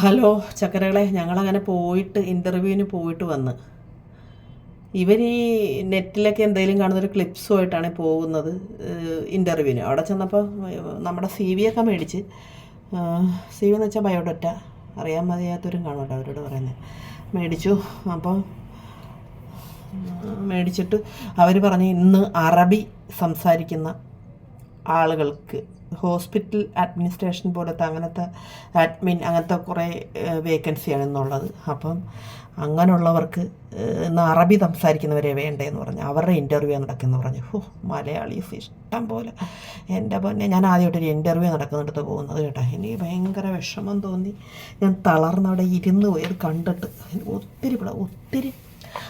Hello ചക്കരകളെ ഞങ്ങളങ്ങനെ പോയിട്ട് ഇന്റർവ്യൂവിന് പോയിട്ട് വന്ന്. ഇവർ ഈ നെറ്റിലൊക്കെ എന്തെങ്കിലും കാണുന്നൊരു ക്ലിപ്സുമായിട്ടാണ് പോകുന്നത് ഇന്റർവ്യൂവിന് അവിടെ ചെന്നപ്പോൾ നമ്മുടെ സി വി ഒക്കെ മേടിച്ച് സി വി എന്ന് വെച്ചാൽ ബയോഡറ്റ. അറിയാൻ മതിയാത്തവരും കാണുമല്ലോ അവരോട് പറയുന്നത് മേടിച്ചു അപ്പോൾ മേടിച്ചിട്ട് അവർ പറഞ്ഞ് ഇന്ന് അറബി സംസാരിക്കുന്ന ആളുകൾക്ക്. ഹോസ്പിറ്റൽ അഡ്മിനിസ്ട്രേഷൻ പോലത്തെ അങ്ങനത്തെ അഡ്മിൻ അങ്ങനത്തെ കുറേ വേക്കൻസിയാണ് ഇന്നുള്ളത്. അപ്പം അങ്ങനെയുള്ളവർക്ക് ഇന്ന് അറബി സംസാരിക്കുന്നവരെ വേണ്ടേന്ന് പറഞ്ഞു അവരുടെ ഇന്റർവ്യൂ നടക്കുന്നു പറഞ്ഞു. ഹോ മലയാളീസ് ഇഷ്ടം പോലെ. എന്റെ പൊന്നെ ഞാൻ ആദ്യമായിട്ടൊരു ഇന്റർവ്യൂ നടക്കുന്നിടത്ത് പോകുന്നത് കേട്ടോ. എനിക്ക് ഭയങ്കര വിഷമം തോന്നി. ഞാൻ തളർന്നവിടെ ഇരുന്ന് പോയത് കണ്ടിട്ട്. ഒത്തിരി ഒത്തിരി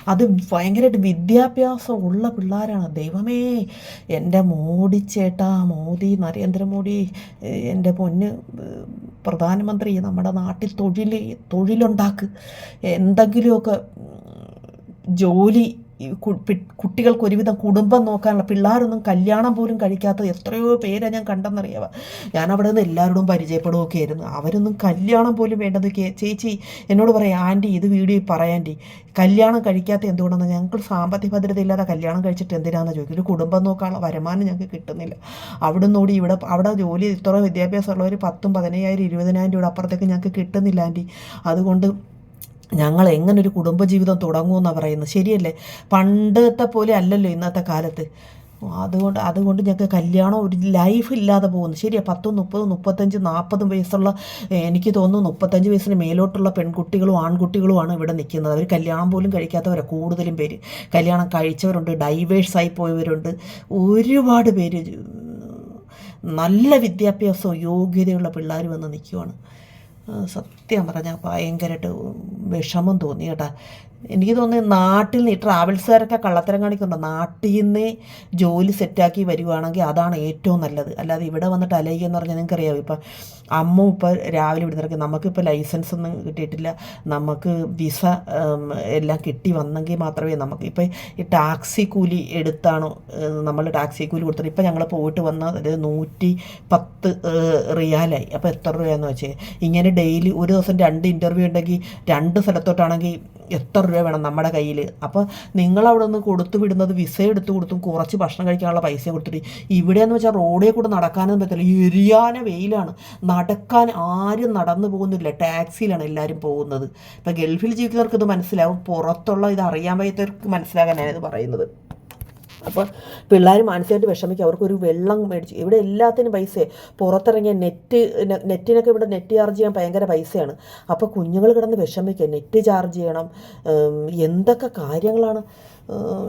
അത് ഭയങ്കരമായിട്ട് വിദ്യാഭ്യാസം ഉള്ള പിള്ളേരാണ്. ദൈവമേ എന്റെ മോഡി ചേട്ടാ മോദി നരേന്ദ്രമോദി എന്റെ പൊന്ന് പ്രധാനമന്ത്രി നമ്മുടെ നാട്ടിൽ തൊഴിൽ തൊഴിലുണ്ടാക്ക് എന്തെങ്കിലുമൊക്കെ ജോലി കുട്ടികൾക്ക് ഒരുവിധം കുടുംബം നോക്കാനുള്ള പിള്ളേരൊന്നും കല്യാണം പോലും കഴിക്കാത്ത എത്രയോ പേരെ ഞാൻ കണ്ടെന്നറിയാവ. ഞാൻ അവിടെ നിന്ന് എല്ലാവരോടും പരിചയപ്പെടുകയൊക്കെ ആയിരുന്നു. അവരൊന്നും കല്യാണം പോലും വേണ്ടത് ചേച്ചി എന്നോട് പറയാം ആന്റി ഇത് വീഡിയോ പറയാന്റി കല്യാണം കഴിക്കാത്ത എന്തുകൊണ്ടെന്ന് ഞങ്ങൾക്ക് സാമ്പത്തിക ഭദ്രത ഇല്ലാതെ കല്യാണം കഴിച്ചിട്ട് എന്തിനാണെന്ന് ചോദിക്കും ഒരു കുടുംബം നോക്കാനുള്ള വരുമാനം ഞങ്ങൾക്ക് കിട്ടുന്നില്ല. അവിടെ നിന്നോടി ഇവിടെ അവിടെ ജോലി ഇത്ര വിദ്യാഭ്യാസമുള്ളവർ പത്തും പതിനയ്യായിരം ഇരുപതിനായിരം രൂപ അപ്പുറത്തേക്ക് ഞങ്ങൾക്ക് കിട്ടുന്നില്ല ആന്റി അതുകൊണ്ട് ഞങ്ങൾ എങ്ങനെ ഒരു കുടുംബജീവിതം തുടങ്ങുമെന്നാണ് പറയുന്നത്? ശരിയല്ലേ? പണ്ടത്തെ പോലെ അല്ലല്ലോ ഇന്നത്തെ കാലത്ത്. അതുകൊണ്ട് അതുകൊണ്ട് ഞങ്ങൾക്ക് കല്യാണം ഒരു ലൈഫ് ഇല്ലാതെ പോകുന്നു. ശരിയാ പത്തും മുപ്പതും മുപ്പത്തഞ്ച് നാൽപ്പതും വയസ്സുള്ള എനിക്ക് തോന്നുന്നു മുപ്പത്തഞ്ച് വയസ്സിന് മേലോട്ടുള്ള പെൺകുട്ടികളും ആൺകുട്ടികളുമാണ് ഇവിടെ നിൽക്കുന്നത്. അവർ കല്യാണം പോലും കഴിക്കാത്തവരാണ് കൂടുതലും പേര്. കല്യാണം കഴിച്ചവരുണ്ട് ഡൈവേഴ്സായി പോയവരുണ്ട്. ഒരുപാട് പേര്. നല്ല വിദ്യാഭ്യാസവും യോഗ്യതയുള്ള പിള്ളേർ വന്ന് നിൽക്കുവാണ്. സത്യം പറഞ്ഞാൽ ഭയങ്കരമായിട്ട് വിഷമം തോന്നി കേട്ടാ. എനിക്ക് തോന്നുന്നു നാട്ടിൽ നിന്ന് ഈ ട്രാവൽസുകാരൊക്കെ കള്ളത്തരം കാണിക്കുന്നുണ്ട്? നാട്ടിൽ നിന്നേ ജോലി സെറ്റാക്കി വരുവാണെങ്കിൽ അതാണ് ഏറ്റവും നല്ലത്. അല്ലാതെ ഇവിടെ വന്നിട്ട് അലയുക എന്ന് പറഞ്ഞാൽ നിങ്ങൾക്കറിയാം ഇപ്പം അമ്മ ഇപ്പോൾ രാവിലെ ഇവിടെ ഇവിടുന്ന് നമുക്കിപ്പോൾ ലൈസൻസ് ഒന്നും കിട്ടിയിട്ടില്ല. നമുക്ക് വിസ എല്ലാം കിട്ടി വന്നെങ്കിൽ മാത്രമേ നമുക്ക് ഇപ്പം ഈ ടാക്സി കൂലി എടുത്താണോ നമ്മൾ ടാക്സി കൂലി കൊടുത്തിട്ട് ഇപ്പം ഞങ്ങൾ പോയിട്ട് വന്ന അത് നൂറ്റി പത്ത് റിയാലായി. അപ്പോൾ എത്ര രൂപയെന്ന് വെച്ചാൽ ഇങ്ങനെ ഡെയിലി ഒരു ദിവസം രണ്ട് ഇന്റർവ്യൂ ഉണ്ടെങ്കിൽ രണ്ട് സ്ഥലത്തോട്ടാണെങ്കിൽ എത്ര രൂപ വേണം നമ്മുടെ കയ്യിൽ അപ്പോൾ നിങ്ങളവിടെ നിന്ന് കൊടുത്തു വിടുന്നത് വിസ എടുത്തു കൊടുത്തും കുറച്ച് ഭക്ഷണം കഴിക്കാനുള്ള പൈസ കൊടുത്തിട്ട് ഇവിടെയെന്ന് വെച്ചാൽ റോഡിൽ കൂടെ നടക്കാനൊന്നും പറ്റില്ല എരിയാന വെയിലാണ്. നടക്കാൻ ആരും നടന്നു പോകുന്നില്ല. ടാക്സിയിലാണ് എല്ലാവരും പോകുന്നത്. ഇപ്പം ഗൾഫിൽ ജീവിക്കുന്നവർക്ക് ഇത് മനസ്സിലാവും. പുറത്തുള്ള ഇത് അറിയാൻ വയ്യാത്തവർക്ക് മനസ്സിലാകാനാണ് ഇത് പറയുന്നത്. അപ്പോൾ പിള്ളേർ മാനസികമായിട്ട് വിഷമിക്കുക അവർക്കൊരു വെള്ളം മേടിച്ച് ഇവിടെ എല്ലാത്തിനും പൈസ പുറത്തിറങ്ങിയ നെറ്റ് നെറ്റിനൊക്കെ ഇവിടെ നെറ്റ് ചാർജ് ചെയ്യാൻ ഭയങ്കര പൈസയാണ്. അപ്പോൾ കുഞ്ഞുങ്ങൾ കിടന്ന് വിഷമിക്കുക. നെറ്റ് ചാർജ് ചെയ്യണം. എന്തൊക്കെ കാര്യങ്ങളാണ്?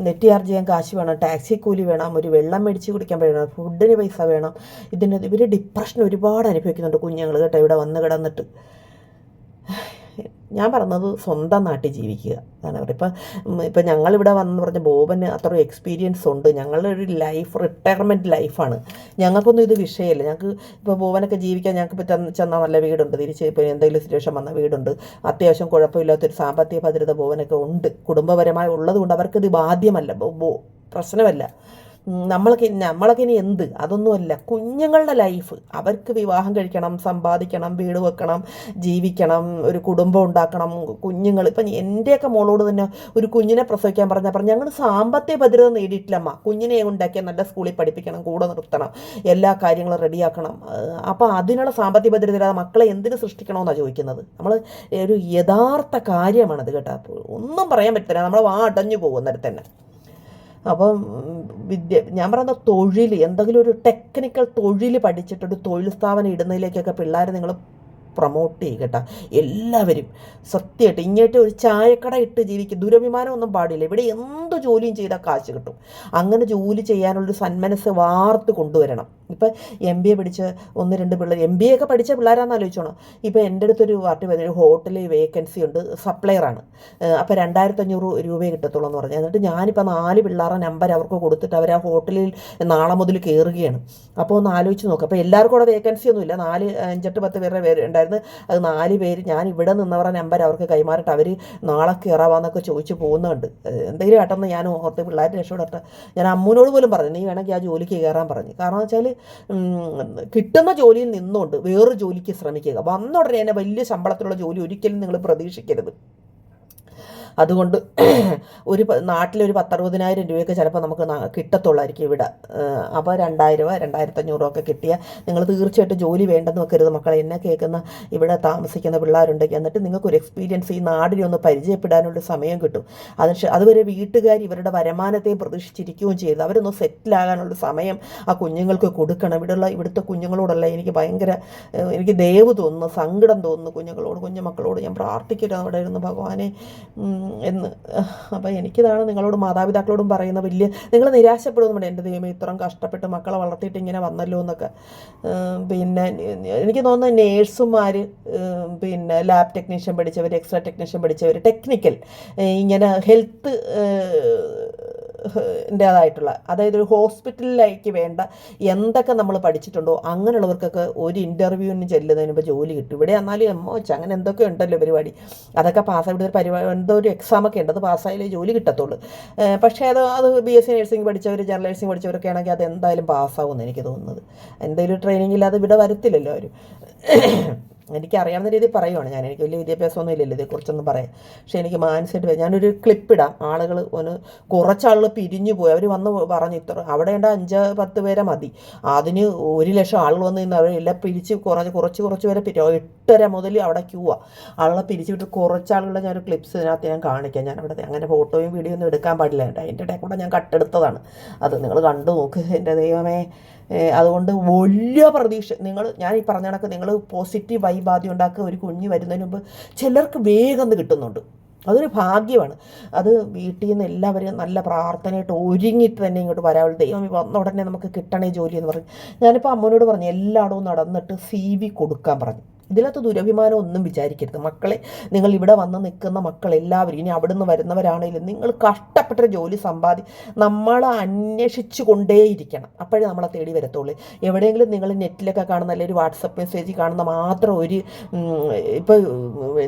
നെറ്റ് ചാർജ് ചെയ്യാൻ കാശ് വേണം. ടാക്സി കൂലി വേണം. ഒരു വെള്ളം മേടിച്ച് കുടിക്കാൻ വേണം. ഫുഡിന് പൈസ വേണം. ഇതിന് ഇവർ ഡിപ്രഷൻ ഒരുപാട് അനുഭവിക്കുന്നുണ്ട് കുഞ്ഞുങ്ങൾ കേട്ടോ ഇവിടെ വന്ന് കിടന്നിട്ട്. ഞാൻ പറഞ്ഞത് സ്വന്തം നാട്ടിൽ ജീവിക്കുക. എന്നാണ് പറയുക ഇപ്പം ഇപ്പം ഞങ്ങളിവിടെ വന്നെന്ന് പറഞ്ഞ ബോബന് അത്ര എക്സ്പീരിയൻസ് ഉണ്ട്. ഞങ്ങളുടെ ഒരു ലൈഫ് റിട്ടയർമെന്റ് ലൈഫാണ് ഞങ്ങൾക്കൊന്നും ഇത് വിഷയമല്ല. ഞങ്ങൾക്ക് ഇപ്പോൾ ബോബനൊക്കെ ജീവിക്കാൻ ഞങ്ങൾക്ക് ഇപ്പോൾ ചെന്ന് ചെന്നാൽ നല്ല വീടുണ്ട്. തിരിച്ച് ഇപ്പോൾ എന്തെങ്കിലും സിറ്റുവേഷൻ വന്ന വീടുണ്ട്. അത്യാവശ്യം കുഴപ്പമില്ലാത്തൊരു സാമ്പത്തിക ഭദ്രത ബോബനൊക്കെ ഉണ്ട്. കുടുംബപരമായി ഉള്ളതുകൊണ്ട് അവർക്കിത് ബാധ്യമല്ല. പ്രശ്നമല്ല. ഉം, നമ്മളൊക്കെ ഇനി എന്ത്? അതൊന്നുമല്ല. കുഞ്ഞുങ്ങളുടെ ലൈഫ്. അവർക്ക് വിവാഹം കഴിക്കണം സമ്പാദിക്കണം വീട് വെക്കണം ജീവിക്കണം ഒരു കുടുംബം ഉണ്ടാക്കണം കുഞ്ഞുങ്ങൾ. ഇപ്പം എന്റെയൊക്കെ മോളോട് തന്നെ ഒരു കുഞ്ഞിനെ പ്രസവിക്കാൻ പറഞ്ഞാൽ പറഞ്ഞു ഞങ്ങൾ സാമ്പത്തിക ഭദ്രത നേടിയിട്ടില്ലമ്മ. കുഞ്ഞിനെ ഉണ്ടാക്കിയാൽ നല്ല സ്കൂളിൽ പഠിപ്പിക്കണം കൂടെ നിർത്തണം എല്ലാ കാര്യങ്ങളും റെഡിയാക്കണം. അപ്പോൾ അതിനുള്ള സാമ്പത്തിക ഭദ്രത ഇല്ലാതെ മക്കളെ എന്തിനു സൃഷ്ടിക്കണമെന്നാണ് ചോദിക്കുന്നത്? നമ്മൾ ഒരു യഥാർത്ഥ കാര്യമാണത് കേട്ടോ. ഒന്നും പറയാൻ പറ്റില്ല നമ്മൾ വാ അടഞ്ഞു പോകും തന്നെ അപ്പം വിദ്യ ഞാൻ പറയുന്ന തൊഴിൽ എന്തെങ്കിലും ഒരു ടെക്നിക്കൽ തൊഴിൽ പഠിച്ചിട്ട് ഒരു തൊഴിൽ സ്ഥാപനം ഇടുന്നതിലേക്കൊക്കെ പിള്ളേരെ നിങ്ങൾ പ്രൊമോട്ട് ചെയ്യുക കേട്ടോ. എല്ലാവരും സത്യമായിട്ട് ഇങ്ങോട്ട് ഒരു ചായക്കട ഇട്ട് ജീവിക്കും ദുരഭിമാനം ഒന്നും പാടില്ല. ഇവിടെ എന്ത് ജോലിയും ചെയ്താൽ കാശ് കിട്ടും. അങ്ങനെ ജോലി ചെയ്യാനുള്ളൊരു സന്മനസ് വാർത്ത് കൊണ്ടുവരണം. ഇപ്പം എം ബി എ പഠിച്ച ഒന്ന് രണ്ട് പിള്ളേർ എം ബി എ ഒക്കെ പഠിച്ച പിള്ളേരാണെന്ന് ആലോചിച്ചോണം. ഇപ്പം എന്റെ അടുത്തൊരു പാർട്ടി പറഞ്ഞ ഒരു ഹോട്ടലിൽ വേക്കൻസി ഉണ്ട് സപ്ലയറാണ് അപ്പോൾ രണ്ടായിരത്തി അഞ്ഞൂറ് രൂപയെ കിട്ടത്തുള്ളൂ എന്ന് പറഞ്ഞു. എന്നിട്ട് ഞാനിപ്പോൾ നാല് പിള്ളേരെ നമ്പർ അവർക്ക് കൊടുത്തിട്ട് അവർ ആ ഹോട്ടലിൽ നാളെ മുതൽ കയറുകയാണ് അപ്പോൾ ഒന്ന് ആലോചിച്ച് നോക്കുക അപ്പോൾ എല്ലാവർക്കും അവിടെ വേക്കൻസി ഒന്നുമില്ല നാല് അഞ്ചെട്ട് പത്ത് പേരുടെ പേര് ഉണ്ടായിരുന്നു. അത് നാല് പേര് ഞാൻ ഇവിടെ നിന്നവരുടെ നമ്പർ അവർക്ക് കൈമാറിയിട്ട് അവർ നാളെ കയറാവാന്നൊക്കെ ചോദിച്ച് പോകുന്നുണ്ട്. എന്തെങ്കിലും ആട്ടെന്ന് ഞാൻ ഓർത്ത് പിള്ളേരുടെ രക്ഷപ്പെടട്ടെ. ഞാൻ അമ്മൂനോട് പോലും പറഞ്ഞു. നീ വേണമെങ്കിൽ ആ ജോലിക്ക് കയറാൻ പറഞ്ഞു. കാരണം വെച്ചാൽ കിട്ടുന്ന ജോലിയിൽ നിന്നുകൊണ്ട് വേറൊരു ജോലിക്ക് ശ്രമിക്കുക. വന്ന ഉടനെ തന്നെ വലിയ ശമ്പളത്തിലുള്ള ജോലി ഒരിക്കലും നിങ്ങൾ പ്രതീക്ഷിക്കരുത്. അതുകൊണ്ട് ഒരു നാട്ടിലൊരു പത്തറുപതിനായിരം രൂപയൊക്കെ ചിലപ്പോൾ നമുക്ക് കിട്ടത്തുള്ളായിരിക്കും ഇവിടെ. അപ്പോൾ രണ്ടായിരം രൂപ രണ്ടായിരത്തഞ്ഞൂറ് ഒക്കെ കിട്ടിയാൽ നിങ്ങൾ തീർച്ചയായിട്ടും ജോലി വേണ്ടെന്ന് വെക്കരുത് മക്കളെ. എന്നെ കേൾക്കുന്ന ഇവിടെ താമസിക്കുന്ന പിള്ളേരുണ്ടെങ്കിൽ എന്നിട്ട് നിങ്ങൾക്കൊരു എക്സ്പീരിയൻസ് ഈ നാടിനെ ഒന്ന് പരിചയപ്പെടാനുള്ള സമയം കിട്ടും. അതിന് അതുവരെ വീട്ടുകാർ ഇവരുടെ വരുമാനത്തെയും പ്രതീക്ഷിച്ചിരിക്കുകയും ചെയ്ത്. അവരൊന്ന് സെറ്റിലാകാനുള്ള സമയം ആ കുഞ്ഞുങ്ങൾക്ക് കൊടുക്കണം. ഇവിടെയുള്ള ഇവിടുത്തെ കുഞ്ഞുങ്ങളോടല്ല എനിക്ക് ഭയങ്കര എനിക്ക് ദയവ് തോന്നുന്നു സങ്കടം തോന്നുന്നു കുഞ്ഞുങ്ങളോട്. കുഞ്ഞുമക്കളോട് ഞാൻ പ്രാർത്ഥിക്കരുത്. അവിടെ ഇരുന്ന് ഭഗവാനെ എന്ന്. അപ്പോൾ എനിക്കിതാണ് നിങ്ങളോട് മാതാപിതാക്കളോടും പറയുന്ന വലിയ നിങ്ങൾ നിരാശപ്പെടുന്നുണ്ട് എന്റെ ദൈവം ഇത്രയും കഷ്ടപ്പെട്ട് മക്കളെ വളർത്തിയിട്ട് ഇങ്ങനെ വന്നല്ലോ എന്നൊക്കെ. പിന്നെ എനിക്ക് തോന്നുന്നു നേഴ്സുമാർ പിന്നെ ലാബ് ടെക്നീഷ്യൻ പഠിച്ചവർ എക്സ്ട്രാ ടെക്നീഷ്യൻ പഠിച്ചവർ ടെക്നിക്കൽ ഇങ്ങനെ ഹെൽത്ത് ന്റേതായിട്ടുള്ള അതായത് ഒരു ഹോസ്പിറ്റലിലേക്ക് വേണ്ട എന്തൊക്കെ നമ്മൾ പഠിച്ചിട്ടുണ്ടോ അങ്ങനെയുള്ളവർക്കൊക്കെ ഒരു ഇന്റർവ്യൂവിന് ചെല്ലുന്നതിന് ഇപ്പോൾ ജോലി കിട്ടും. ഇവിടെ എന്നാലും എമ്മോ അങ്ങനെ എന്തൊക്കെ ഉണ്ടല്ലോ പരിപാടി. അതൊക്കെ പാസ്സായി ഒരു പരിപാടി എന്തോ ഒരു എക്സാമൊക്കെ ഉണ്ട്. അത് പാസ്സായാലേ ജോലി കിട്ടത്തുള്ളൂ. പക്ഷേ അത് അത് ബി എസ് സി നഴ്സിംഗ് പഠിച്ചവർ ജനറൽ നഴ്സിംഗ് പഠിച്ചവരൊക്കെ ആണെങ്കിൽ അത് എന്തായാലും പാസ്സാവുമെന്ന് എനിക്ക് തോന്നുന്നത്. എന്തെങ്കിലും ട്രെയിനിങ് ഇല്ലാതെ ഇവിടെ വരത്തില്ലല്ലോ അവർ എനിക്കറിയാവുന്ന രീതിയിൽ പറയുവാണ്. ഞാൻ എനിക്ക് വലിയ വിദ്യാഭ്യാസമൊന്നും ഇല്ലല്ലോ ഇതേക്കുറിച്ചൊന്നും പറയാം പക്ഷേ എനിക്ക് മാനസികമായിട്ട്. ഞാനൊരു ക്ലിപ്പിടാം ആളുകൾ ഒന്ന് കുറച്ചാളുകൾ പിരിഞ്ഞു പോയി. അവർ വന്ന് പറഞ്ഞു ഇത്ര അവിടെ ഉണ്ട് അഞ്ച് പത്ത് പേരെ മതി. അതിന് ഒരു ലക്ഷം ആളുകൾ വന്ന് നിന്ന് അവരെല്ലാം പിരിച്ച് കുറച്ച് കുറച്ച് കുറച്ച് പേരെ പിരി എട്ടര മുതൽ അവിടെ ക്യൂവാ ആളുകളെ പിരിച്ചു വിട്ട് കുറച്ചാളുകളെ ഞാനൊരു ക്ലിപ്സ് ഇതിനകത്ത് ഞാൻ കാണിക്കാം. ഞാൻ അവിടെ അങ്ങനെ ഫോട്ടോയും വീഡിയോ ഒന്നും എടുക്കാൻ പാടില്ല. അതിന്റെ ഇടയിൽ കൂടെ ഞാൻ കട്ടെടുത്തതാണ് അത് നിങ്ങൾ കണ്ടു നോക്ക്. എന്റെ ദൈവമേ. അതുകൊണ്ട് വലിയ പ്രതീക്ഷ. നിങ്ങൾ ഞാൻ ഈ പറഞ്ഞ കണക്ക് നിങ്ങൾ പോസിറ്റീവ് വൈബ് ആദ്യം ഉണ്ടാക്കുക ഒരു കുഞ്ഞ് വരുന്നതിന് മുമ്പ് ചിലർക്ക് വേഗം കിട്ടുന്നുണ്ട്. അതൊരു ഭാഗ്യമാണ്. അത് വീട്ടിൽ നിന്ന് എല്ലാവരും നല്ല പ്രാർത്ഥനയായിട്ട് ഒരുങ്ങിയിട്ട് തന്നെ ഇങ്ങോട്ട് വരാവുള്ളൂ ദൈവം വന്ന ഉടനെ നമുക്ക് കിട്ടണേ ജോലി എന്ന് പറഞ്ഞു. ഞാനിപ്പോൾ അമ്മനോട് പറഞ്ഞു എല്ലായിടവും നടന്നിട്ട് സി വി കൊടുക്കാൻ പറഞ്ഞു. ഇതിനകത്ത് ദുരഭിമാനം ഒന്നും വിചാരിക്കരുത്. മക്കളെ നിങ്ങൾ ഇവിടെ വന്ന് നിൽക്കുന്ന മക്കൾ എല്ലാവരും ഇനി അവിടെ നിന്ന് വരുന്നവരാണെങ്കിലും നിങ്ങൾ കഷ്ടപ്പെട്ട ജോലി സമ്പാദി നമ്മൾ അന്വേഷിച്ചു കൊണ്ടേയിരിക്കണം. അപ്പോഴേ നമ്മളെ തേടി വരത്തുള്ളൂ. എവിടെയെങ്കിലും നിങ്ങൾ നെറ്റിലൊക്കെ കാണുന്ന അല്ലെങ്കിൽ വാട്സപ്പ് മെസ്സേജ് കാണുന്ന മാത്രം ഒരു ഇപ്പോൾ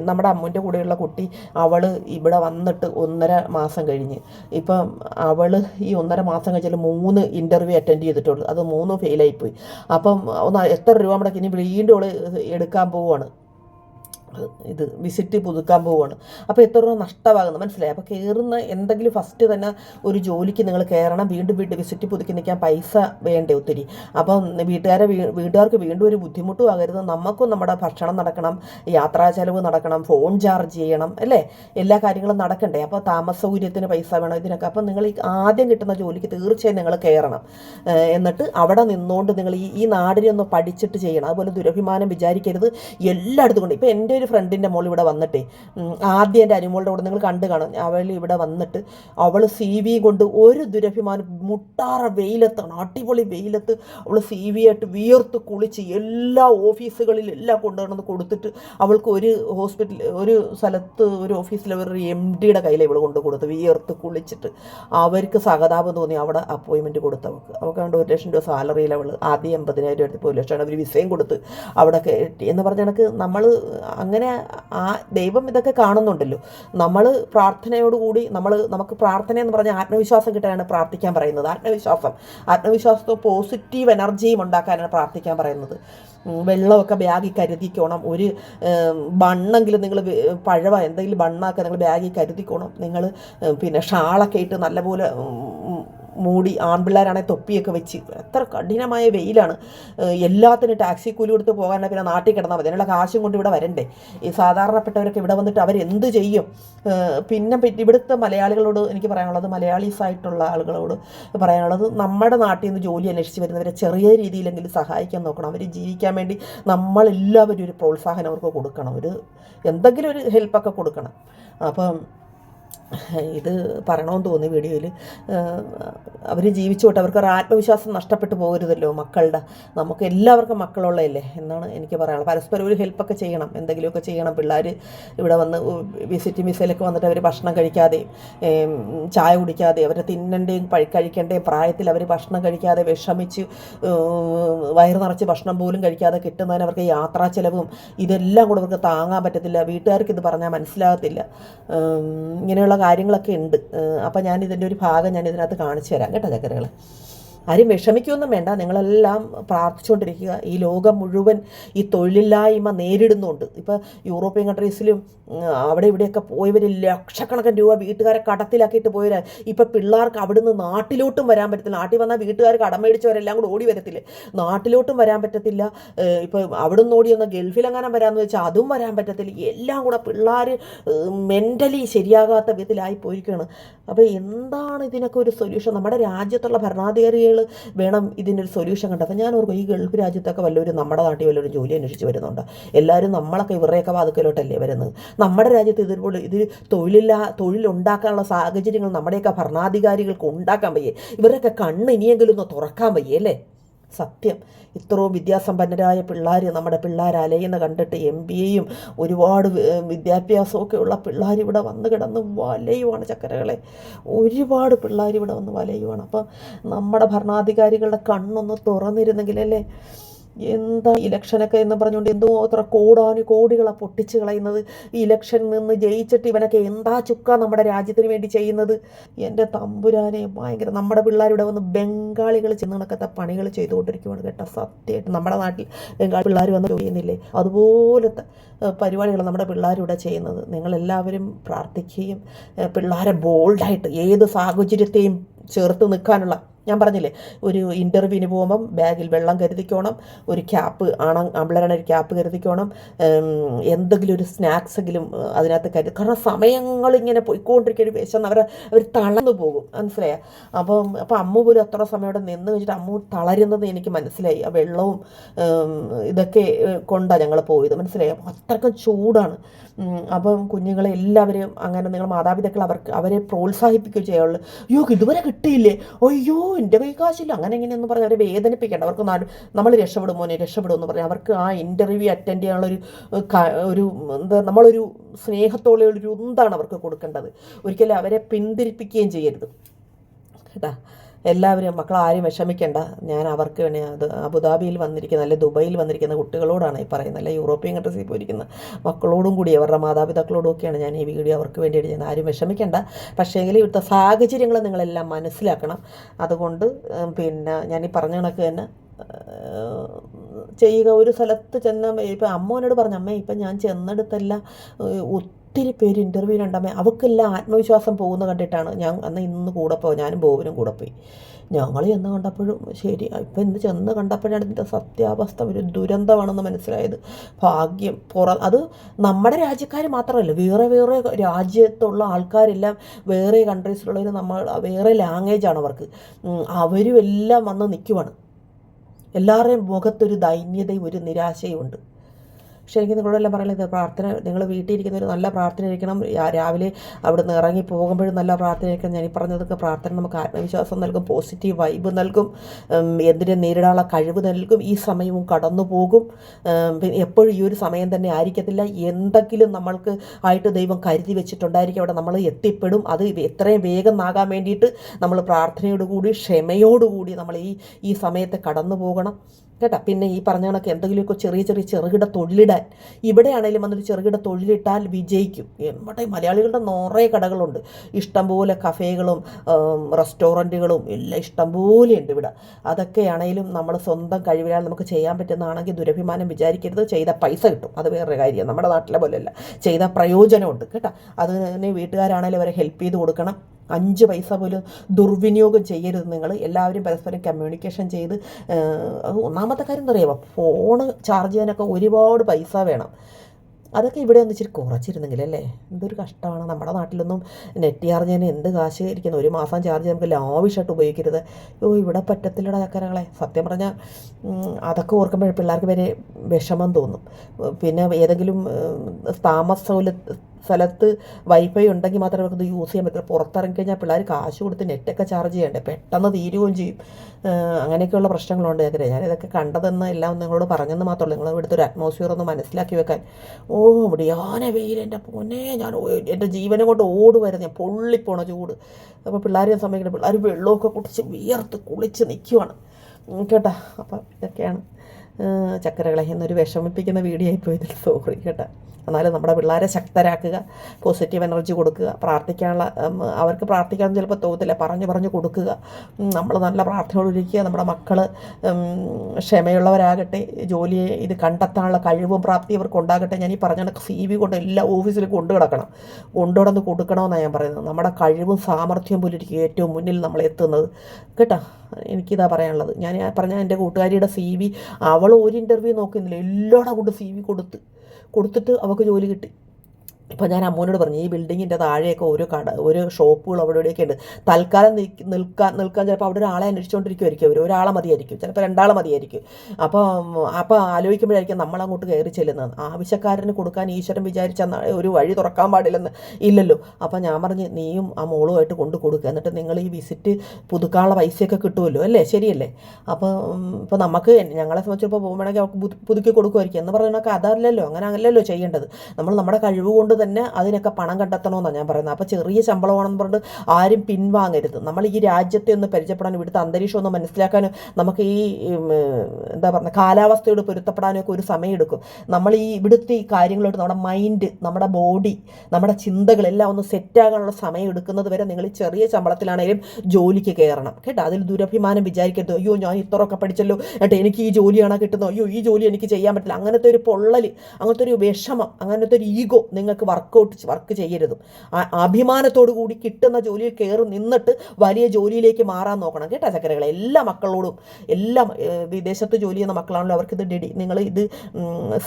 നമ്മുടെ അമ്മൂന്റെ കൂടെയുള്ള കുട്ടി അവൾ ഇവിടെ വന്നിട്ട് ഒന്നര മാസം കഴിഞ്ഞ്. ഇപ്പം അവൾ ഈ ഒന്നര മാസം കഴിഞ്ഞാൽ മൂന്ന് ഇന്റർവ്യൂ അറ്റൻഡ് ചെയ്തിട്ടുള്ളൂ. അത് മൂന്നും ഫെയിലായിപ്പോയി അപ്പം ഒന്ന് എത്ര രൂപ മുടക്കി? ഇനി വീണ്ടും അവൾ എടുക്കാൻ പോവുകയാണ് ഇത് വിസിറ്റ് പുതുക്കാൻ പോവുകയാണ് അപ്പോൾ എത്ര രൂപ നഷ്ടമാകുന്നു? മനസ്സിലായി? അപ്പോൾ കയറുന്ന എന്തെങ്കിലും ഫസ്റ്റ് തന്നെ ഒരു ജോലിക്ക് നിങ്ങൾ കയറണം വീണ്ടും വീണ്ടും വിസിറ്റ് പുതുക്കി നിൽക്കാൻ പൈസ വേണ്ടേ ഒത്തിരി. അപ്പം വീട്ടുകാരെ വീട്ടുകാർക്ക് വീണ്ടും ഒരു ബുദ്ധിമുട്ടും ആകരുത്. നമുക്കും നമ്മുടെ ഭക്ഷണം നടക്കണം യാത്രാ ചെലവ് നടക്കണം ഫോൺ ചാർജ് ചെയ്യണം അല്ലേ? എല്ലാ കാര്യങ്ങളും നടക്കണ്ടേ? അപ്പോൾ താമസ സൗകര്യത്തിന് പൈസ വേണം ഇതിനൊക്കെ. അപ്പം നിങ്ങൾ ഈ ആദ്യം കിട്ടുന്ന ജോലിക്ക് തീർച്ചയായും നിങ്ങൾ കയറണം എന്നിട്ട് അവിടെ നിന്നുകൊണ്ട് നിങ്ങൾ ഈ ഈ നാടിനെ ഒന്ന് പഠിച്ചിട്ട് ചെയ്യണം. അതുപോലെ ദുരഭിമാനം വിചാരിക്കരുത്. എല്ലായിടത്തും കൊണ്ട്. ഇപ്പോൾ എന്റെ ഒരു ഫ്രണ്ടിന്റെ മോൾ ഇവിടെ വന്നിട്ടേ ആദ്യം എന്റെ അനുമോളുടെ കൂടെ നിങ്ങൾ കണ്ടു കാണും. അവൾ ഇവിടെ വന്നിട്ട് അവൾ സി വി കൊണ്ട് ഒരു ദുരഭിമാനം മുട്ടാറ വെയിലത്താണ് അടിപൊളി വെയിലത്ത് അവൾ സി വി ആയിട്ട് വിയർത്ത് കുളിച്ച് എല്ലാ ഓഫീസുകളിലും എല്ലാം കൊടുത്തിട്ട് അവൾക്ക് ഒരു ഹോസ്പിറ്റൽ ഒരു സ്ഥലത്ത് ഒരു ഓഫീസിൽ ഒരു എം ഡിയുടെ കയ്യിൽ ഇവൾ കൊണ്ട് കൊടുത്തു വിയർത്ത് കുളിച്ചിട്ട് അവർക്ക് സഹതാപം തോന്നി അവിടെ അപ്പോയിൻമെന്റ് കൊടുത്തു അവൾക്ക്. അവൾക്ക് കണ്ട് ഒരു ലക്ഷം രൂപ സാലറിയിൽ അവൾ ആദ്യം എൺപതിനായിരം എടുത്ത് ഒരു ലക്ഷമാണ് അവർ വിസയും കൊടുത്ത് അവിടെ കയറ്റി. എന്ന് പറഞ്ഞ കണക്ക് നമ്മൾ അങ്ങനെ ആ ദൈവം ഇതൊക്കെ കാണുന്നുണ്ടല്ലോ. നമ്മൾ പ്രാർത്ഥനയോടുകൂടി നമ്മൾ നമുക്ക് പ്രാർത്ഥന എന്ന് പറഞ്ഞാൽ ആത്മവിശ്വാസം കിട്ടാനാണ് പ്രാർത്ഥിക്കാൻ പറയുന്നത്. ആത്മവിശ്വാസം. ആത്മവിശ്വാസത്തോ പോസിറ്റീവ് എനർജിയും ഉണ്ടാക്കാനാണ് പ്രാർത്ഥിക്കാൻ പറയുന്നത്. വെള്ളമൊക്കെ ബാഗിൽ കരുതിക്കോണം. ഒരു ബണ്ണെങ്കിലും നിങ്ങൾ പഴവ എന്തെങ്കിലും ബണ്ണൊക്കെ നിങ്ങൾ ബാഗിൽ കരുതിക്കോണം. നിങ്ങൾ പിന്നെ ഷാളൊക്കെ ഇട്ട് നല്ലപോലെ മൂടി ആൺപിള്ളേരാണെങ്കിൽ തൊപ്പിയൊക്കെ വെച്ച്. എത്ര കഠിനമായ വെയിലാണ്. എല്ലാത്തിനും ടാക്സി കൂലി കൊടുത്ത് പോകാനാണ് പിന്നെ നാട്ടിൽ കിടന്നാൽ മതി. അതിനുള്ള കാശും കൊണ്ട് ഇവിടെ വരണ്ടേ. ഈ സാധാരണപ്പെട്ടവരൊക്കെ ഇവിടെ വന്നിട്ട് അവരെന്ത് ചെയ്യും? പിന്നെ ഇവിടുത്തെ മലയാളികളോട് എനിക്ക് പറയാനുള്ളത് മലയാളീസ് ആയിട്ടുള്ള ആളുകളോട് പറയാനുള്ളത് നമ്മുടെ നാട്ടിൽ നിന്ന് ജോലി അന്വേഷിച്ച് വരുന്നവരെ ചെറിയ രീതിയിലെങ്കിലും സഹായിക്കാൻ നോക്കണം. അവർ ജീവിക്കാൻ വേണ്ടി നമ്മളെല്ലാവരും ഒരു പ്രോത്സാഹനം അവർക്ക് കൊടുക്കണം. ഒരു എന്തെങ്കിലും ഒരു ഹെൽപ്പൊക്കെ കൊടുക്കണം. അപ്പം ഇത് പറയണമെന്ന് തോന്നി വീഡിയോയിൽ അവർ ജീവിച്ചോട്ടെ അവർക്ക് ഒരു ആത്മവിശ്വാസം നഷ്ടപ്പെട്ടു പോകരുതല്ലോ മക്കളുടെ. നമുക്ക് എല്ലാവർക്കും മക്കളുള്ളതല്ലേ എന്നാണ് എനിക്ക് പറയാനുള്ളത്. പരസ്പരം ഒരു ഹെൽപ്പൊക്കെ ചെയ്യണം എന്തെങ്കിലുമൊക്കെ ചെയ്യണം. പിള്ളേർ ഇവിടെ വന്ന് വിസിറ്റ് മിസയിലൊക്കെ വന്നിട്ട് അവർ ഭക്ഷണം കഴിക്കാതെ ചായ കുടിക്കാതെ അവരെ തിന്നണ്ടേയും കഴിക്കേണ്ടേയും പ്രായത്തിൽ അവർ ഭക്ഷണം കഴിക്കാതെ വിഷമിച്ച് വയറു നിറച്ച് ഭക്ഷണം പോലും കഴിക്കാതെ കിട്ടുന്നതിന് അവർക്ക് യാത്രാ ചിലവും ഇതെല്ലാം കൂടെ അവർക്ക് താങ്ങാൻ പറ്റത്തില്ല. വീട്ടുകാർക്ക് ഇത് പറഞ്ഞാൽ മനസ്സിലാകത്തില്ല. ഉം, ഇങ്ങനെയുള്ള കാര്യങ്ങളൊക്കെ ഉണ്ട്. അപ്പം ഞാൻ ഇതിന്റെ ഒരു ഭാഗം ഞാൻ ഇതിനകത്ത് കാണിച്ചു തരാം കേട്ടോ ചക്കരകളെ. ആരും വിഷമിക്കൊന്നും വേണ്ട. നിങ്ങളെല്ലാം പ്രാർത്ഥിച്ചുകൊണ്ടിരിക്കുക. ഈ ലോകം മുഴുവൻ ഈ തൊഴിലില്ലായ്മ നേരിടുന്നുണ്ട്. ഇപ്പോൾ യൂറോപ്യൻ കൺട്രീസിലും അവിടെ ഇവിടെയൊക്കെ പോയവർ ലക്ഷക്കണക്കിന് രൂപ വീട്ടുകാരെ കടത്തിലാക്കിയിട്ട് പോയവർ ഇപ്പം പിള്ളേർക്ക് അവിടുന്ന് നാട്ടിലോട്ടും വരാൻ പറ്റത്തില്ല. നാട്ടിൽ വന്നാൽ വീട്ടുകാർ കടം മേടിച്ചവരെല്ലാം കൂടെ ഓടി വരത്തില്ലേ? നാട്ടിലോട്ടും വരാൻ പറ്റത്തില്ല. ഇപ്പം അവിടുന്ന് ഓടി ഒന്ന് ഗൾഫിലെങ്ങാനും വരാമെന്ന് വെച്ചാൽ അതും വരാൻ പറ്റത്തില്ല. എല്ലാം കൂടെ പിള്ളേർ മെന്റലി ശരിയാകാത്ത വിധത്തിലായി പോയിരിക്കുകയാണ് അപ്പോൾ എന്താണ് ഇതിനൊക്കെ ഒരു സൊല്യൂഷൻ നമ്മുടെ രാജ്യത്തുള്ള ഭരണാധികാരികൾ വേണം ഇതിനൊരു സൊല്യൂഷൻ കണ്ടപ്പോൾ ഞാൻ ഓർക്കും ഈ ഗൾഫ് രാജ്യത്തൊക്കെ വല്ലവരും നമ്മുടെ നാട്ടിൽ വല്ലവരും ജോലി അന്വേഷിച്ച് വരുന്നുണ്ട്. എല്ലാവരും നമ്മളൊക്കെ ഇവരുടെയൊക്കെ വാതുക്കലോട്ടല്ലേ വരുന്നത്? നമ്മുടെ രാജ്യത്ത് ഇതുപോലെ ഇത് തൊഴിലില്ലാ തൊഴിലുണ്ടാക്കാനുള്ള സാഹചര്യങ്ങൾ നമ്മുടെയൊക്കെ ഭരണാധികാരികൾക്ക് ഉണ്ടാക്കാൻ വയ്യേ. ഇവരൊക്കെ കണ്ണ് ഇനിയെങ്കിലും ഒന്ന് തുറക്കാൻ വയ്യേ അല്ലേ? സത്യം. ഇത്രയും വിദ്യാസമ്പന്നരായ പിള്ളേർ നമ്മുടെ പിള്ളേർ അലയുന്ന കണ്ടിട്ട് എം ബി എയും ഒരുപാട് വിദ്യാഭ്യാസമൊക്കെ ഉള്ള പിള്ളേർ ഇവിടെ വന്ന് കിടന്ന് വലയുവാണ് ചക്കരകളെ. ഒരുപാട് പിള്ളേർ ഇവിടെ വന്ന് വലയുവാണ്. അപ്പം നമ്മുടെ ഭരണാധികാരികളുടെ കണ്ണൊന്ന് തുറന്നിരുന്നെങ്കിലല്ലേ എന്താ ഇലക്ഷനൊക്കെ എന്ന് പറഞ്ഞുകൊണ്ട് എന്തോ അത്ര കോടാനു കോടികളാണ് പൊട്ടിച്ച് കളയുന്നത്. ഈ ഇലക്ഷനിൽ നിന്ന് ജയിച്ചിട്ട് ഇവനൊക്കെ എന്താ ചുക്ക നമ്മുടെ രാജ്യത്തിന് വേണ്ടി ചെയ്യുന്നത്? എന്റെ തമ്പുരാനെ ഭയങ്കര നമ്മുടെ പിള്ളേരിവിടെ വന്ന് ബംഗാളികൾ ചെന്ന് കണക്കത്തെ പണികൾ ചെയ്തുകൊണ്ടിരിക്കുകയാണ് കേട്ടോ സത്യമായിട്ട്. നമ്മുടെ നാട്ടിൽ ബംഗാളി പിള്ളേർ വന്ന് ചെയ്യുന്നില്ലേ? അതുപോലത്തെ പരിപാടികൾ നമ്മുടെ പിള്ളേരിവിടെ ചെയ്യുന്നത്. നിങ്ങളെല്ലാവരും പ്രാർത്ഥിക്കുകയും പിള്ളേരെ ബോൾഡായിട്ട് ഏത് സാഹചര്യത്തെയും ചേർത്ത് നിൽക്കാനുള്ള ഞാൻ പറഞ്ഞില്ലേ ഒരു ഇന്റർവ്യൂവിന് പോകുമ്പം ബാഗിൽ വെള്ളം കരുതിക്കോണം ഒരു ക്യാപ്പ് ആണ ആമ്പിളരാണ് ഒരു ക്യാപ്പ് കരുതിക്കോണം എന്തെങ്കിലും ഒരു സ്നാക്സ് എങ്കിലും ഏഹ്, അതിനകത്ത് കരുതി കാരണം സമയങ്ങൾ ഇങ്ങനെ പോയിക്കൊണ്ടിരിക്കുന്ന ഒരു അവർ അവർ തളർന്നു പോകും മനസ്സിലായ? അപ്പം അപ്പം അമ്മ പോലും അത്ര സമയം അവിടെ നിന്ന് വെച്ചിട്ട് അമ്മ തളരുന്നത് എനിക്ക് മനസ്സിലായി. ആ വെള്ളവും ഇതൊക്കെ കൊണ്ടാണ് ഞങ്ങൾ പോയത് മനസ്സിലായി? അപ്പം അത്രക്കും ചൂടാണ്. അപ്പം കുഞ്ഞുങ്ങളെ എല്ലാവരെയും അങ്ങനെ നിങ്ങൾ മാതാപിതാക്കൾ അവർക്ക് അവരെ പ്രോത്സാഹിപ്പിക്കുകയോ ചെയ്യാവുള്ളൂ അയ്യോ ഇതുവരെ കിട്ടിയില്ലേ? അയ്യോ എന്റെ കൈ കാശില്ല. അങ്ങനെ എങ്ങനെയെന്ന് പറഞ്ഞ് അവരെ വേദനിപ്പിക്കേണ്ട. അവർക്ക് നമ്മൾ രക്ഷപ്പെടും മോനെ രക്ഷപ്പെടും എന്ന് പറഞ്ഞ് അവർക്ക് ആ ഇന്റർവ്യൂ അറ്റൻഡ് ചെയ്യാനുള്ളൊരു ഒരു ഒരു എന്താ നമ്മളൊരു സ്നേഹത്തോടെ ഒരു എന്താണ് അവർക്ക് കൊടുക്കേണ്ടത്. ഒരിക്കലും അവരെ പിന്തിരിപ്പിക്കുകയും ചെയ്യരുത്. കേട്ടാ എല്ലാവരും മക്കൾ ആരും വിഷമിക്കേണ്ട. ഞാൻ അവർക്ക് വേണ്ടി അത് അബുദാബിയിൽ വന്നിരിക്കുന്ന അല്ലെ ദുബൈയിൽ വന്നിരിക്കുന്ന കുട്ടികളോടാണ് ഈ പറയുന്നത്. അല്ലെ യൂറോപ്യൻ കൺട്രീസിൽ പോയിരിക്കുന്ന മക്കളോടും കൂടി അവരുടെ മാതാപിതാക്കളോടും ഒക്കെയാണ് ഞാൻ ഈ വീഡിയോ അവർക്ക് വേണ്ടിയിട്ട് ചെയ്യുന്നത് ആരും വിഷമിക്കേണ്ട. പക്ഷേങ്കിൽ ഇവിടുത്തെ സാഹചര്യങ്ങൾ നിങ്ങളെല്ലാം മനസ്സിലാക്കണം. അതുകൊണ്ട് പിന്നെ ഞാൻ ഈ പറഞ്ഞ കണക്ക് തന്നെ ചെയ്യുക. ഒരു സ്ഥലത്ത് ചെന്ന ഇപ്പം അമ്മോനോട് പറഞ്ഞു അമ്മേ ഇപ്പം ഞാൻ ചെന്നെടുത്തെല്ലാം ഒത്തിരി പേര് ഇന്റർവ്യൂവിനുണ്ടമ്മേ അവർക്കെല്ലാം ആത്മവിശ്വാസം പോകുന്ന കണ്ടിട്ടാണ് ഞാൻ അന്ന് ഇന്ന് കൂടെ പോയി. ഞാനും ബോബനും കൂടെ പോയി. ഞങ്ങൾ ചെന്ന് കണ്ടപ്പോഴും ശരി ഇപ്പം ഇന്ന് ചെന്ന് കണ്ടപ്പോഴാണ് ഇതിന്റെ സത്യാവസ്ഥ ഒരു ദുരന്തമാണെന്ന് മനസ്സിലായത്. ഭാഗ്യം പുറ അത് നമ്മുടെ രാജ്യക്കാർ മാത്രമല്ല വേറെ വേറെ രാജ്യത്തുള്ള ആൾക്കാരെല്ലാം വേറെ കൺട്രീസിലുള്ളവർ നമ്മൾ വേറെ ലാംഗ്വേജാണ് അവർക്ക്. അവരും എല്ലാം വന്ന് നിൽക്കുവാണ് എല്ലാവരുടെയും മുഖത്തൊരു ദൈന്യതയും ഒരു നിരാശയും ഉണ്ട് പക്ഷേ എനിക്ക് നിങ്ങളോടെല്ലാം പറയുന്നത് പ്രാർത്ഥന നിങ്ങൾ വീട്ടിൽ ഒരു നല്ല പ്രാർത്ഥന ഇരിക്കണം രാവിലെ അവിടെ നിന്ന് ഇറങ്ങി പോകുമ്പോഴും നല്ല പ്രാർത്ഥന ഇരിക്കണം ഞാൻ ഈ പറഞ്ഞതൊക്കെ പ്രാർത്ഥന നമുക്ക് ആത്മവിശ്വാസം നൽകും പോസിറ്റീവ് വൈബ് നൽകും. എന്തിനെ നേരിടാനുള്ള കഴിവ് നൽകും. ഈ സമയവും കടന്നു പോകും. എപ്പോഴും ഈ ഒരു സമയം തന്നെ ആയിരിക്കത്തില്ല. എന്തെങ്കിലും നമ്മൾക്ക് ആയിട്ട് ദൈവം കരുതി വെച്ചിട്ടുണ്ടായിരിക്കും. അവിടെ നമ്മൾ എത്തിപ്പെടും. അത് എത്രയും വേഗം ആകാൻ വേണ്ടിയിട്ട് നമ്മൾ പ്രാർത്ഥനയോടുകൂടി ക്ഷമയോടുകൂടി നമ്മൾ ഈ ഈ സമയത്ത് കടന്നു പോകണം. കേട്ടോ പിന്നെ ഈ പറഞ്ഞ കണക്ക് എന്തെങ്കിലുമൊക്കെ ചെറിയ ചെറിയ ചെറുകിട തൊഴിലിടാൻ. ഇവിടെയാണെങ്കിലും വന്നൊരു ചെറുകിട തൊഴിലിട്ടാൽ വിജയിക്കും. എവിടെ മലയാളികളുടെ നിറയെ കടകളുണ്ട്. ഇഷ്ടംപോലെ കഫേകളും റെസ്റ്റോറന്റുകളും എല്ലാം ഇഷ്ടംപോലെ ഉണ്ട് ഇവിടെ. അതൊക്കെയാണെങ്കിലും നമ്മൾ സ്വന്തം കഴിവിനാൽ നമുക്ക് ചെയ്യാൻ പറ്റുന്നതാണെങ്കിൽ ദുരഭിമാനം വിചാരിക്കരുത്. ചെയ്ത പൈസ കിട്ടും. അത് വേറൊരു കാര്യമാണ് നമ്മുടെ നാട്ടിലെ പോലെയല്ല. ചെയ്ത പ്രയോജനമുണ്ട്. കേട്ടോ. അതിന് വീട്ടുകാരാണെങ്കിലും അവരെ ഹെൽപ്പ് ചെയ്ത് കൊടുക്കണം. അഞ്ച് പൈസ പോലും ദുർവിനിയോഗം ചെയ്യരുത് നിങ്ങൾ. എല്ലാവരും പരസ്പരം കമ്മ്യൂണിക്കേഷൻ ചെയ്ത് ഒന്നാമത്തെ കാര്യം എന്താ പറയുക ഫോണ് ചാർജ് ചെയ്യാനൊക്കെ ഒരുപാട് പൈസ വേണം. അതൊക്കെ ഇവിടെ ഒന്ന് ഇച്ചിരി കുറച്ചിരുന്നെങ്കിൽ അല്ലേ? എന്തൊരു കഷ്ടമാണ്. നമ്മുടെ നാട്ടിലൊന്നും നെറ്റ് ചാർജ് ചെയ്യാൻ എന്ത് കാശ് ഇരിക്കുന്നു? ഒരു മാസം ചാർജ് നമുക്ക് ലാവിഷായിട്ട് ഉപയോഗിക്കരുത്. ഓ ഇവിടെ പറ്റത്തില്ലട ചക്കരകളെ. സത്യം പറഞ്ഞാൽ അതൊക്കെ ഓർക്കുമ്പോഴേ പിള്ളേർക്ക് വരെ വിഷമം തോന്നും. പിന്നെ ഏതെങ്കിലും താമസ സൗല സ്ഥലത്ത് വൈഫൈ ഉണ്ടെങ്കിൽ മാത്രമേ അവർക്ക് ഇത് യൂസ് ചെയ്യാൻ പറ്റുള്ളൂ. പുറത്തിറങ്ങി കഴിഞ്ഞാൽ പിള്ളേർ കാശ് കൊടുത്ത് നെറ്റൊക്കെ ചാർജ് ചെയ്യണ്ടേ? പെട്ടെന്ന് തീരുകയും ചെയ്യും. അങ്ങനെയൊക്കെയുള്ള പ്രശ്നങ്ങളുണ്ട് ഞാൻ ഞാനിതൊക്കെ കണ്ടതെന്ന് എല്ലാം നിങ്ങളോട് പറഞ്ഞെന്ന് മാത്രമല്ല നിങ്ങൾ ഇവിടുത്തെ ഒരു അറ്റ്മോസ്ഫിയർ ഒന്ന് മനസ്സിലാക്കി വെക്കാൻ. ഓ മുടിയാന വെയിൽ എന്റെ പൊന്നെ. ഞാൻ എന്റെ ജീവനെ കൊണ്ട് ഓടുമായിരുന്നു ഞാൻ പൊള്ളിപ്പോണ ചൂട്. അപ്പോൾ പിള്ളേരെ സമയത്ത് പിള്ളേർ വെള്ളമൊക്കെ കുടിച്ച് വിയർത്ത് കുളിച്ച് നിൽക്കുവാണ് കേട്ടോ. അപ്പം ഇതൊക്കെയാണ് ചക്കരകളെ എന്നൊരു വിഷമിപ്പിക്കുന്ന വീഡിയോ ആയിപ്പോയി. സോറി കേട്ടാ. എന്നാലും നമ്മുടെ പിള്ളേരെ ശക്തരാക്കുക പോസിറ്റീവ് എനർജി കൊടുക്കുക പ്രാർത്ഥിക്കാനുള്ള അവർക്ക് പ്രാർത്ഥിക്കാൻ ചിലപ്പോൾ തോന്നത്തില്ല പറഞ്ഞു പറഞ്ഞു കൊടുക്കുക. നമ്മൾ നല്ല പ്രാർത്ഥനയോടിരിക്കുക നമ്മുടെ മക്കൾ ക്ഷമയുള്ളവരാകട്ടെ ജോലിയെ ഇത് കണ്ടെത്താനുള്ള കഴിവും പ്രാപ്തി അവർക്ക് ഉണ്ടാകട്ടെ. ഞാൻ ഈ പറഞ്ഞ കണക്ക് സി വി കൊണ്ട് എല്ലാ ഓഫീസിലും കൊണ്ടു കിടക്കണം. കൊണ്ടുകിടന്ന് കൊടുക്കണമെന്നാണ് ഞാൻ പറയുന്നത്. നമ്മുടെ കഴിവും സാമർഥ്യം പോലിരിക്കും ഏറ്റവും മുന്നിൽ നമ്മൾ എത്തുന്നത്. കേട്ടോ? എനിക്കിതാ പറയാനുള്ളത്. ഞാൻ പറഞ്ഞ എന്റെ കൂട്ടുകാരിയുടെ സി വി അവൾ ഒരു ഇന്റർവ്യൂ നോക്കുന്നില്ല. എല്ലായിടം കൊണ്ട് സി വി കൊടുത്ത്. കൊടുത്തിട്ട് അവൾക്ക് ജോലി കിട്ടി. ഇപ്പോൾ ഞാൻ അമ്മൂനോട് പറഞ്ഞു ഈ ബിൽഡിങ്ങിന്റെ താഴെയൊക്കെ ഒരു കട ഒരു ഷോപ്പുകൾ അവിടെ ഇവിടെയൊക്കെ ഉണ്ട്. തൽക്കാലം നിൽക്ക- നിൽക്കാൻ നിൽക്കാൻ ചിലപ്പോൾ അവിടെ ഒരാളെ അന്വേഷിച്ചുകൊണ്ടിരിക്കുമായിരിക്കും അവർ ഒരാളെ മതിയായിരിക്കും. ചിലപ്പോൾ രണ്ടാളെ മതിയായിരിക്കും. അപ്പോൾ അപ്പോൾ ആലോചിക്കുമ്പോഴായിരിക്കും നമ്മളങ്ങോട്ട് കയറി ചെല്ലുന്നത്. ആവശ്യക്കാരന് കൊടുക്കാൻ ഈശ്വരൻ വിചാരിച്ച ഒരു വഴി തുറക്കാൻ പാടില്ലെന്ന് ഇല്ലല്ലോ. അപ്പം ഞാൻ പറഞ്ഞ് നീയും ആ മോളുമായിട്ട് കൊണ്ടു കൊടുക്കുക എന്നിട്ട് നിങ്ങൾ ഈ വിസിറ്റ് പുതുക്കാനുള്ള പൈസയൊക്കെ കിട്ടുമല്ലോ അല്ലേ? ശരിയല്ലേ? അപ്പോൾ ഇപ്പോൾ നമുക്ക് ഞങ്ങളെ സംബന്ധിച്ചിപ്പോൾ പോകുമ്പോഴേക്കും അവർക്ക് പുതു- പുതുക്കി കൊടുക്കുമായിരിക്കും. എന്ന് പറയുന്നതൊക്കെ അതല്ലല്ലോ. അങ്ങനെ അല്ലല്ലോ ചെയ്യേണ്ടത്. നമ്മൾ നമ്മുടെ കഴിവ് കൊണ്ട് തന്നെ അതിനൊക്കെ പണം കണ്ടെത്തണമെന്നാണ് ഞാൻ പറയുന്നത്. അപ്പോൾ ചെറിയ ശമ്പളമാണെന്ന് പറഞ്ഞിട്ട് ആരും പിൻവാങ്ങരുത്. നമ്മൾ ഈ രാജ്യത്തെ ഒന്ന് പരിചയപ്പെടാനും ഇവിടുത്തെ അന്തരീക്ഷം ഒന്ന് മനസ്സിലാക്കാനും നമുക്ക് ഈ എന്താ പറയുക കാലാവസ്ഥയോട് പൊരുത്തപ്പെടാനൊക്കെ ഒരു സമയമെടുക്കും നമ്മൾ ഈ ഇവിടുത്തെ ഈ കാര്യങ്ങളോട് നമ്മുടെ മൈൻഡ് നമ്മുടെ ബോഡി നമ്മുടെ ചിന്തകളെല്ലാം ഒന്ന് സെറ്റാകാനുള്ള സമയം എടുക്കുന്നത് വരെ നിങ്ങൾ ചെറിയ ശമ്പളത്തിലാണെങ്കിലും ജോലിക്ക് കയറണം. കേട്ടോ? അതിൽ ദുരഭിമാനം വിചാരിക്കരുത്. അയ്യോ ഞാൻ ഇത്രയൊക്കെ പഠിച്ചല്ലോ. എന്നിട്ട് എനിക്ക് ഈ ജോലിയാണ് കിട്ടുന്നത്? അയ്യോ ഈ ജോലി എനിക്ക് ചെയ്യാൻ പറ്റില്ല. അങ്ങനത്തെ ഒരു പൊള്ളൽ അങ്ങനത്തെ ഒരു വിഷമം അങ്ങനത്തെ ഒരു ഈഗോ നിങ്ങൾക്ക് വർക്കൗട്ട് വർക്ക് ചെയ്യരുതും. അഭിമാനത്തോടു കൂടി കിട്ടുന്ന ജോലിയിൽ കയറി നിന്നിട്ട് വലിയ ജോലിയിലേക്ക് മാറാൻ നോക്കണം കേട്ടോ ചക്കരകളെ. എല്ലാ മക്കളോടും എല്ലാം വിദേശത്ത് ജോലി ചെയ്യുന്ന മക്കളാണല്ലോ അവർക്ക് ഇത് ഡെഡി നിങ്ങൾ ഇത്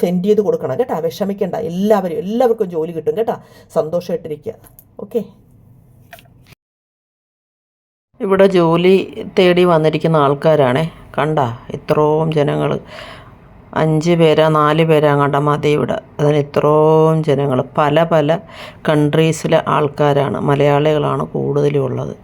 സെൻഡ് ചെയ്ത് കൊടുക്കണം കേട്ടോ. വിഷമിക്കേണ്ട. എല്ലാവരും എല്ലാവർക്കും ജോലി കിട്ടും കേട്ടോ. സന്തോഷമായിട്ടിരിക്കുക ഓക്കെ. ഇവിടെ ജോലി തേടി വന്നിരിക്കുന്ന ആൾക്കാരാണേ. കണ്ട ഇത്രയും ജനങ്ങൾ അഞ്ച് പേരാ നാല് പേരാ കണ്ട മതി ഇവിടെ. അതിന് ഇത്രയും ജനങ്ങൾ പല പല കൺട്രീസിലെ ആൾക്കാരാണ് മലയാളികളാണ് കൂടുതലും ഉള്ളത്.